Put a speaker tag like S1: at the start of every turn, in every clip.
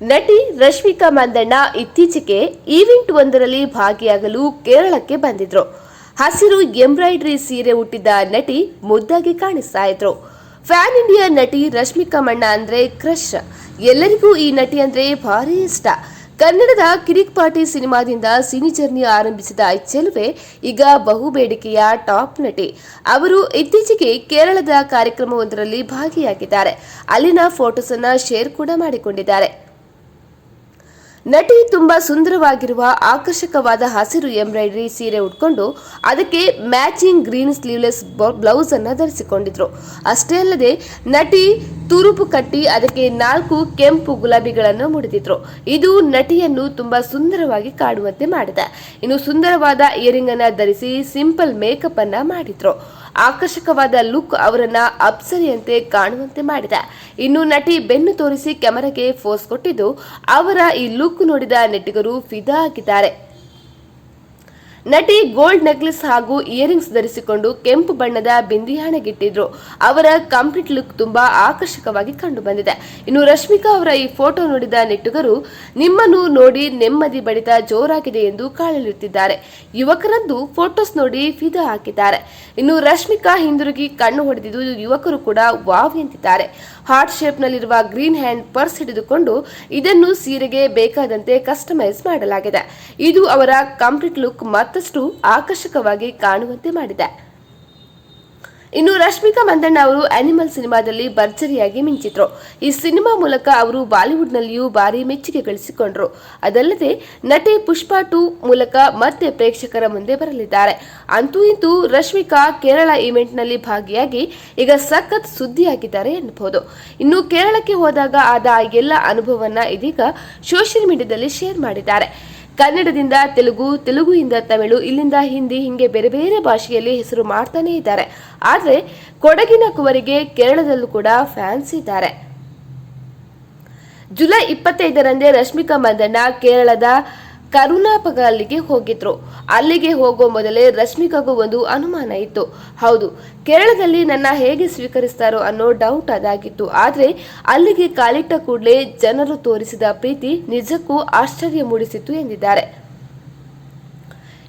S1: ನಟಿ ರಶ್ಮಿಕಾ ಮಂದಣ್ಣ ಇತ್ತೀಚೆಗೆ ಈವೆಂಟ್ ಒಂದರಲ್ಲಿ ಭಾಗಿಯಾಗಲು ಕೇರಳಕ್ಕೆ ಬಂದಿದ್ರು. ಹಸಿರು ಎಂಬ್ರಾಯ್ಡರಿ ಸೀರೆ ಹುಟ್ಟಿದ್ದ ನಟಿ ಮುದ್ದಾಗಿ ಕಾಣಿಸ್ತಾ ಇದ್ರು. ಫ್ಯಾನ್ ಇಂಡಿಯಾ ನಟಿ ರಶ್ಮಿಕಾ ಮಣ್ಣ ಅಂದ್ರೆ ಕ್ರಶ್. ಎಲ್ಲರಿಗೂ ಈ ನಟಿ ಅಂದ್ರೆ ಭಾರಿ ಇಷ್ಟ. ಕನ್ನಡದ ಕಿರಿಕ್ ಪಾರ್ಟಿ ಸಿನಿಮಾದಿಂದ ಸಿನಿ ಜರ್ನಿ ಆರಂಭಿಸಿದ ಚೆಲುವೆ ಈಗ ಬಹುಬೇಡಿಕೆಯ ಟಾಪ್ ನಟಿ. ಅವರು ಇತ್ತೀಚೆಗೆ ಕೇರಳದ ಕಾರ್ಯಕ್ರಮವೊಂದರಲ್ಲಿ ಭಾಗಿಯಾಗಿದ್ದಾರೆ. ಅಲ್ಲಿನ ಫೋಟೋಸ್ ಅನ್ನ ಶೇರ್ ಕೂಡ ಮಾಡಿಕೊಂಡಿದ್ದಾರೆ. ನಟಿ ತುಂಬಾ ಸುಂದರವಾಗಿರುವ ಆಕರ್ಷಕವಾದ ಹಸಿರು ಎಂಬ್ರಾಯ್ಡರಿ ಸೀರೆ ಉಟ್ಕೊಂಡು ಅದಕ್ಕೆ ಮ್ಯಾಚಿಂಗ್ ಗ್ರೀನ್ ಸ್ಲೀವ್ಲೆಸ್ ಬ್ಲೌಸ್ ಅನ್ನ ಧರಿಸಿಕೊಂಡಿದ್ರು. ಅಷ್ಟೇ ಅಲ್ಲದೆ ನಟಿ ತುರುಪು ಕಟ್ಟಿ ಅದಕ್ಕೆ ನಾಲ್ಕು ಕೆಂಪು ಗುಲಾಬಿಗಳನ್ನು ಮುಡಿದಿದ್ರು. ಇದು ನಟಿಯನ್ನು ತುಂಬಾ ಸುಂದರವಾಗಿ ಕಾಡುವಂತೆ ಮಾಡಿದೆ. ಇನ್ನು ಸುಂದರವಾದ ಇಯರಿಂಗ್ ಅನ್ನ ಧರಿಸಿ ಸಿಂಪಲ್ ಮೇಕಪ್ ಅನ್ನ ಮಾಡಿದ್ರು. ಆಕರ್ಷಕವಾದ ಲುಕ್ ಅವರನ್ನ ಅಪ್ಸರಿಯಂತೆ ಕಾಣುವಂತೆ ಮಾಡಿದೆ. ಇನ್ನು ನಟಿ ಬೆನ್ನು ತೋರಿಸಿ ಕ್ಯಾಮೆರಾಗೆ ಫೋಸ್ ಕೊಟ್ಟಿದ್ದು, ಅವರ ಈ ಲುಕ್ ನೋಡಿದ ನೆಟ್ಟಿಗರು ಫಿದಾ ಆಗಿದ್ದಾರೆ. ನಟಿ ಗೋಲ್ಡ್ ನೆಕ್ಲೆಸ್ ಹಾಗೂ ಇಯರಿಂಗ್ಸ್ ಧರಿಸಿಕೊಂಡು ಕೆಂಪು ಬಣ್ಣದ ಬಿಂದಿಯಾಣೆಗಿಟ್ಟಿದ್ರು ಅವರ ಕಂಪ್ಲೀಟ್ ಲುಕ್ ತುಂಬಾ ಆಕರ್ಷಕವಾಗಿ ಕಂಡು ಬಂದಿದೆ ಇನ್ನು ರಶ್ಮಿಕಾ ಅವರ ಈ ಫೋಟೋ ನೋಡಿದ ನೆಟ್ಟುಗರು, ನಿಮ್ಮನ್ನು ನೋಡಿ ನೆಮ್ಮದಿ ಬಡಿತ ಜೋರಾಗಿದೆ ಎಂದು ಕಾಳಲಿರುತ್ತಿದ್ದಾರೆ ಯುವಕರಂದು ಫೋಟೋಸ್ ನೋಡಿ ಫಿದಾ ಹಾಕಿದ್ದಾರೆ. ಇನ್ನು ರಶ್ಮಿಕಾ ಹಿಂದಿರುಗಿ ಕಣ್ಣು ಹೊಡೆದಿದ್ದು ಯುವಕರು ಕೂಡ ವಾವ್ ಎಂತಿದ್ದಾರೆ. ಹಾರ್ಟ್ ಶೇಪ್ ನಲ್ಲಿರುವ ಗ್ರೀನ್ ಹ್ಯಾಂಡ್ ಪರ್ಸ್ ಹಿಡಿದುಕೊಂಡು ಇದನ್ನು ಸೀರೆಗೆ ಬೇಕಾದಂತೆ ಕಸ್ಟಮೈಸ್ ಮಾಡಲಾಗಿದೆ. ಇದು ಅವರ ಕಂಪ್ಲೀಟ್ ಲುಕ್ ಮತ್ತಷ್ಟು ಆಕರ್ಷಕವಾಗಿ ಕಾಣುವಂತೆ ಮಾಡಿದೆ. ಇನ್ನು ರಶ್ಮಿಕಾ ಮಂದಣ್ಣ ಅವರು ಅನಿಮಲ್ ಸಿನಿಮಾದಲ್ಲಿ ಭರ್ಜರಿಯಾಗಿ ಮಿಂಚಿದ್ರು. ಈ ಸಿನಿಮಾ ಮೂಲಕ ಅವರು ಬಾಲಿವುಡ್ನಲ್ಲಿಯೂ ಭಾರಿ ಮೆಚ್ಚುಗೆ ಗಳಿಸಿಕೊಂಡ್ರು. ಅದಲ್ಲದೆ, ನಟಿ ಪುಷ್ಪಾ ಟು ಮೂಲಕ ಮತ್ತೆ ಪ್ರೇಕ್ಷಕರ ಮುಂದೆ ಬರಲಿದ್ದಾರೆ. ಅಂತೂ ಇಂತೂ ರಶ್ಮಿಕಾ ಕೇರಳ ಈವೆಂಟ್ನಲ್ಲಿ ಭಾಗಿಯಾಗಿ ಈಗ ಸಖತ್ ಸುದ್ದಿಯಾಗಿದ್ದಾರೆ ಎನ್ನಬಹುದು. ಇನ್ನು ಕೇರಳಕ್ಕೆ ಹೋದಾಗ ಆದ ಎಲ್ಲ ಅನುಭವವನ್ನ ಇದೀಗ ಸೋಷಿಯಲ್ ಮೀಡಿಯಾದಲ್ಲಿ ಶೇರ್ ಮಾಡಿದ್ದಾರೆ. ಕನ್ನಡದಿಂದ ತೆಲುಗು, ತೆಲುಗುಯಿಂದ ತಮಿಳು, ಇಲ್ಲಿಂದ ಹಿಂದಿ, ಹಿಂಗೆ ಬೇರೆ ಬೇರೆ ಭಾಷೆಯಲ್ಲಿ ಹೆಸರು ಮಾಡ್ತಾನೆ ಇದ್ದಾರೆ. ಆದರೆ ಕೊಡಗಿನ ಕುವರಿಗೆ ಕೇರಳದಲ್ಲೂ ಕೂಡ ಫ್ಯಾನ್ಸ್ ಇದ್ದಾರೆ. ಜುಲೈ ಇಪ್ಪತ್ತೈದರಂದೇ ರಶ್ಮಿಕಾ ಮಂದಣ್ಣ ಕೇರಳದ ಕರುನಾಪಕ ಅಲ್ಲಿಗೆ ಹೋಗಿದ್ರು. ಅಲ್ಲಿಗೆ ಹೋಗೋ ಮೊದಲೇ ರಶ್ಮಿಕಾಗೂ ಒಂದು ಅನುಮಾನ ಇತ್ತು. ಹೌದು, ಕೇರಳದಲ್ಲಿ ನನ್ನ ಹೇಗೆ ಸ್ವೀಕರಿಸ್ತಾರೋ ಅನ್ನೋ ಡೌಟ್ ಅದಾಗಿತ್ತು. ಆದ್ರೆ ಅಲ್ಲಿಗೆ ಕಾಲಿಟ್ಟ ಕೂಡಲೇ ಜನರು ತೋರಿಸಿದ ಪ್ರೀತಿ ನಿಜಕ್ಕೂ ಆಶ್ಚರ್ಯ ಮೂಡಿಸಿತ್ತು ಎಂದಿದ್ದಾರೆ.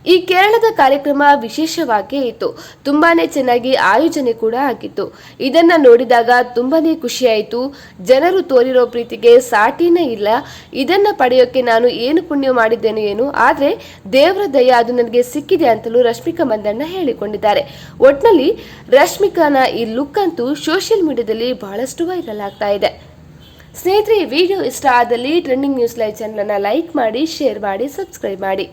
S1: ಈ ಕೇರಳದ ಕಾರ್ಯಕ್ರಮ ವಿಶೇಷವಾಗಿಯೇ ಇತ್ತು. ತುಂಬಾನೇ ಚೆನ್ನಾಗಿ ಆಯೋಜನೆ ಕೂಡ ಆಗಿತ್ತು. ಇದನ್ನ ನೋಡಿದಾಗ ತುಂಬಾನೇ ಖುಷಿಯಾಯಿತು. ಜನರು ತೋರಿರೋ ಪ್ರೀತಿಗೆ ಸಾಟಿನೇ ಇಲ್ಲ. ಇದನ್ನ ಪಡೆಯೋಕೆ ನಾನು ಏನು ಪುಣ್ಯ ಮಾಡಿದ್ದೇನೆ ಏನು? ಆದ್ರೆ ದೇವರ ದಯ ಅದು ನನಗೆ ಸಿಕ್ಕಿದೆ ಅಂತಲೂ ರಶ್ಮಿಕಾ ಮಂದಣ್ಣ ಹೇಳಿಕೊಂಡಿದ್ದಾರೆ. ಒಟ್ನಲ್ಲಿ ರಶ್ಮಿಕಾನ ಈ ಲುಕ್ ಅಂತೂ ಸೋಷಿಯಲ್ ಮೀಡಿಯಾದಲ್ಲಿ ಬಹಳಷ್ಟು ವೈರಲ್ ಆಗ್ತಾ ಇದೆ. ಸ್ನೇಹಿತರೆ ವಿಡಿಯೋ ಇಷ್ಟ ಆದಲ್ಲಿ trending news live channel like ಮಾಡಿ ಶೇರ್ ಮಾಡಿ ಸಬ್ಸ್ಕ್ರೈಬ್ ಮಾಡಿ.